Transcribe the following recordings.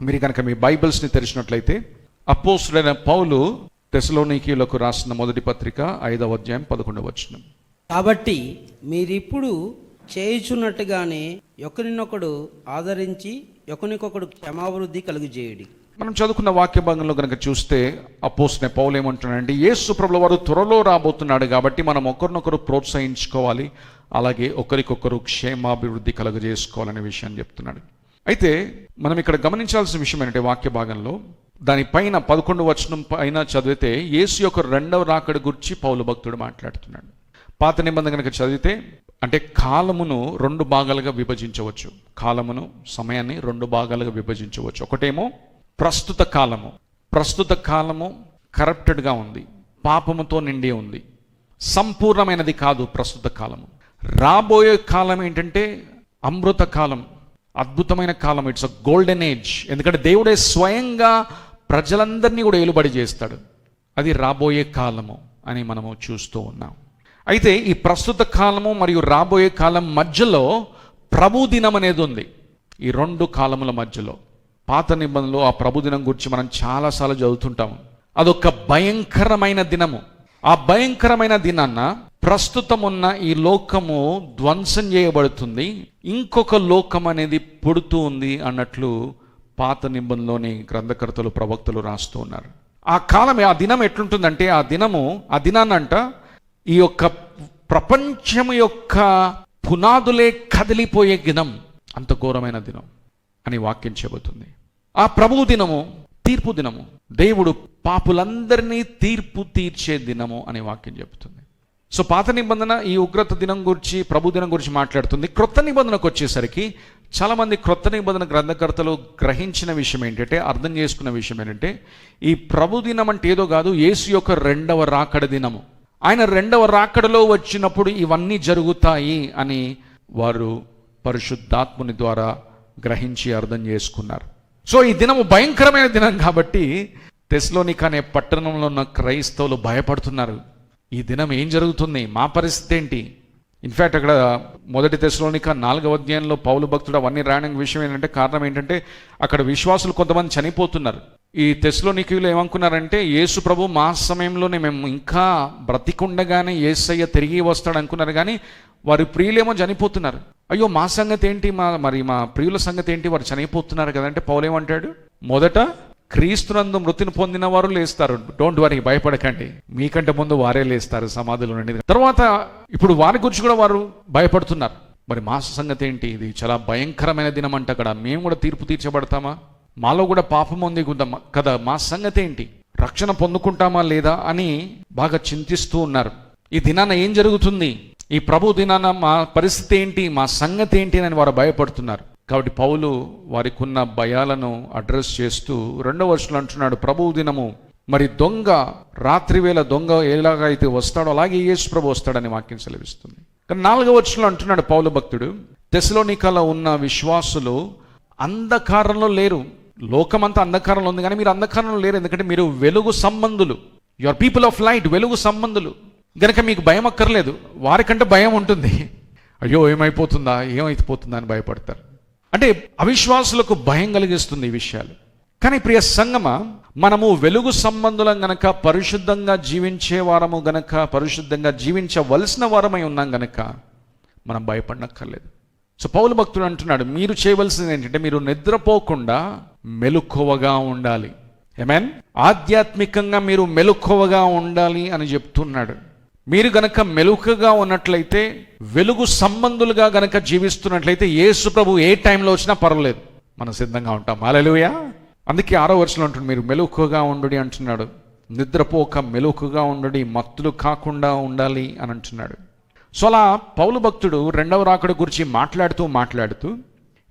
మీరు కనుక మీ బైబిల్స్ని తెరిచినట్లయితే అపోసుడైన పౌలు తెసలోనికీలకు రాసిన మొదటి పత్రిక ఐదవ అధ్యాయం పదకొండవ వచనం. కాబట్టి మీరిప్పుడు చేయుచున్నట్టుగానే ఒకరినొకడు ఆదరించి ఒకరికొకడు క్షమాభివృద్ధి కలుగు చేయడి మనం చదువుకున్న వాక్య భాగంలో కనుక చూస్తే అపోసిన పౌలు ఏమంటున్నాడంటే యేసు ప్రభుల వారు త్వరలో రాబోతున్నాడు కాబట్టి మనం ఒకరినొకరు ప్రోత్సహించుకోవాలి అలాగే ఒకరికొకరు క్షేమాభివృద్ధి కలుగజేసుకోవాలనే విషయాన్ని చెప్తున్నాడు. అయితే మనం ఇక్కడ గమనించాల్సిన విషయం ఏంటంటే వాక్య భాగంలో దానిపైన పదకొండు వచనం పైన చదివితే యేసు యొక్క రెండవ రాకడ గురించి పౌలు భక్తుడు మాట్లాడుతున్నాడు. పాత నిబంధన కనుక చదివితే అంటే కాలమును రెండు భాగాలుగా విభజించవచ్చు. కాలమును సమయాన్ని రెండు భాగాలుగా విభజించవచ్చు. ఒకటేమో ప్రస్తుత కాలము. ప్రస్తుత కాలము కరప్టెడ్గా ఉంది. పాపముతో నిండి ఉంది. సంపూర్ణమైనది కాదు ప్రస్తుత కాలము. రాబోయే కాలం ఏంటంటే అమృత కాలం. అద్భుతమైన కాలం. ఇట్స్ అ గోల్డెన్ ఏజ్ ఎందుకంటే దేవుడే స్వయంగా ప్రజలందరినీ కూడా ఏలుబడి చేస్తాడు. అది రాబోయే కాలము అని మనము చూస్తూ ఉన్నాం. అయితే ఈ ప్రస్తుత కాలము మరియు రాబోయే కాలం మధ్యలో ప్రభు దినం అనేది ఉంది. ఈ రెండు కాలముల మధ్యలో. పాత నిబంధనలో ఆ ప్రభు దినం గురించి మనం చాలాసార్లు చదువుతుంటాము అదొక భయంకరమైన దినము. ఆ భయంకరమైన దినాన్న ప్రస్తుతం ఉన్న ఈ లోకము ధ్వంసం చేయబడుతుంది. ఇంకొక లోకం అనేది పుడుతూ ఉంది అన్నట్లు పాత నిబంధనలోని గ్రంథకర్తలు ప్రవక్తలు రాస్తూ ఉన్నారు. ఆ కాలం ఆ దినం ఎట్లుంటుందంటే ఆ దినము ఆ దినాన్నంట ఈ యొక్క ప్రపంచం యొక్క పునాదులే కదిలిపోయే దినం అంత ఘోరమైన దినం అని వాక్యం చెబుతుంది. ఆ ప్రభువు దినము తీర్పు దినము. దేవుడు పాపులందరినీ తీర్పు తీర్చే దినము అనే వాక్యం చెబుతుంది. సో పాత నిబంధన ఈ ఉగ్రత దినం గురించి ప్రభు దినం గురించి మాట్లాడుతుంది. క్రొత్త నిబంధనకు వచ్చేసరికి చాలామంది క్రొత్త నిబంధన గ్రంథకర్తలు గ్రహించిన విషయం ఏంటంటే అర్థం చేసుకున్న విషయం ఏంటంటే ఈ ప్రభు దినం అంటే ఏదో కాదు యేసు యొక్క రెండవ రాకడ దినము. ఆయన రెండవ రాకడలో వచ్చినప్పుడు ఇవన్నీ జరుగుతాయి అని వారు పరిశుద్ధాత్ముని ద్వారా గ్రహించి అర్థం చేసుకున్నారు. సో ఈ దినము భయంకరమైన దినం కాబట్టి తెస్లోనిక్ అనే పట్టణంలో ఉన్న క్రైస్తవులు భయపడుతున్నారు. ఈ దినం ఏం జరుగుతుంది? మా పరిస్థితి ఏంటి? ఇన్ఫ్యాక్ట్ అక్కడ మొదటి తెశలోనిక నాలుగవ అధ్యాయంలో పౌలు భక్తుడు అవన్నీ రాయడానికి విషయం ఏంటంటే కారణం ఏంటంటే అక్కడ విశ్వాసులు కొంతమంది చనిపోతున్నారు. ఈ తెశలోనికీయులు ఏమనుకున్నారంటే యేసు ప్రభు మా సమయంలోనే మేము ఇంకా బ్రతికుండగానే ఏసయ్య తిరిగి వస్తాడు అనుకున్నారు. కానీ వారి ప్రియులేమో చనిపోతున్నారు. అయ్యో మా సంగతి ఏంటి మా మరి మా ప్రియుల సంగతి ఏంటి వారు చనిపోతున్నారు కదంటే పౌలేమంటాడు మొదట క్రీస్తునందు మృతిని పొందిన వారు లేస్తారు. డోంట్ వరీ భయపడకండి. మీకంటే ముందు వారే లేస్తారు సమాధులు నుండి. తర్వాత ఇప్పుడు వారి గురించి కూడా వారు భయపడుతున్నారు. మరి మా సంగతి ఏంటి ఇది? చాలా భయంకరమైన దినం అంట అక్కడ మేము కూడా తీర్పు తీర్చబడతామా? మాలో కూడా పాపం ఉంది కదా మా సంగతి ఏంటి రక్షణ పొందుకుంటామా లేదా అని బాగా చింతిస్తూ ఉన్నారు. ఈ దినాన ఏం జరుగుతుంది? ఈ ప్రభు దినాన మా పరిస్థితి ఏంటి? మా సంగతి ఏంటి అని వారు భయపడుతున్నారు. కాబట్టి పౌలు వారికి ఉన్న భయాలను అడ్రస్ చేస్తూ రెండవ వర్షంలో అంటున్నాడు ప్రభు దినము మరి దొంగ రాత్రి వేళ దొంగ ఎలాగైతే వస్తాడో అలాగే యేసు ప్రభు వస్తాడని వాక్యం సెలవిస్తుంది. కానీ నాలుగవ వర్షంలో అంటున్నాడు పౌలు భక్తుడు తెసలోనికలో ఉన్న విశ్వాసులు అంధకారంలో లేరు. లోకమంతా అంధకారంలో ఉంది కానీ మీరు అంధకారంలో లేరు. ఎందుకంటే మీరు వెలుగు సంబంధులు. యువర్ పీపుల్ ఆఫ్ లైట్ వెలుగు సంబంధులు. గనక మీకు భయం అక్కర్లేదు వారికంటే భయం ఉంటుంది. అయ్యో ఏమైపోతుందా ఏమైపోతుందా అని భయపడతారు. అంటే అవిశ్వాసులకు భయం కలిగిస్తుంది ఈ విషయాలు. కానీ ప్రియ సంగమ మనము వెలుగు సంబంధులం గనక పరిశుద్ధంగా జీవించే వారము గనక పరిశుద్ధంగా జీవించవలసిన వారమై ఉన్నాం గనక మనం భయపడనక్కర్లేదు. సో పౌలు భక్తుడు అంటున్నాడు మీరు చేయవలసింది ఏంటంటే మీరు నిద్రపోకుండా మెలుకువగా ఉండాలి. ఏమేన్ ఆధ్యాత్మికంగా మీరు మెలుకువగా ఉండాలి అని చెప్తున్నాడు. మీరు గనక మెలుకగా ఉన్నట్లయితే వెలుగు సంబంధులుగా గనక జీవిస్తున్నట్లయితే యేసు ప్రభు ఏ టైంలో వచ్చినా పర్వాలేదు. మనం సిద్ధంగా ఉంటాం. అలలుయా అందుకే ఆరో వర్షంలో ఉంటుంది మీరు మెలుకుగా ఉండు అంటున్నాడు. నిద్రపోక మెలుకుగా ఉండు మత్తులు కాకుండా ఉండాలి అని అంటున్నాడు. సో అలా పౌలు భక్తుడు రెండవ రాకడ గురించి మాట్లాడుతూ మాట్లాడుతూ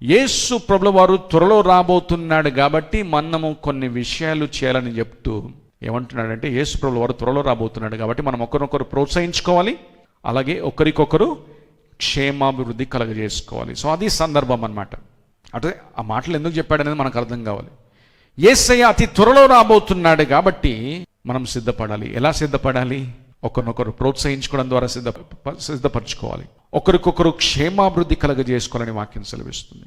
యేసు ప్రభులవారు త్వరలో రాబోతున్నాడు కాబట్టి మనము కొన్ని విషయాలు చేయాలని చెప్తూ ఏమంటున్నాడంటే యేసుప్రభుల వారు త్వరలో రాబోతున్నాడు కాబట్టి మనం ఒకరినొకరు ప్రోత్సహించుకోవాలి. అలాగే ఒకరికొకరు క్షేమాభివృద్ధి కలగజేసుకోవాలి. సో అది సందర్భం అన్నమాట. అంటే ఆ మాటలు ఎందుకు చెప్పాడనేది మనకు అర్థం కావాలి. ఏసయ్య అతి త్వరలో రాబోతున్నాడు కాబట్టి మనం సిద్ధపడాలి. ఎలా సిద్ధపడాలి? ఒకరినొకరు ప్రోత్సహించుకోవడం ద్వారా సిద్ధ సిద్ధపరచుకోవాలి. ఒకరికొకరు క్షేమాభివృద్ధి కలగజేసుకోవాలని వాక్యం సెలవిస్తుంది.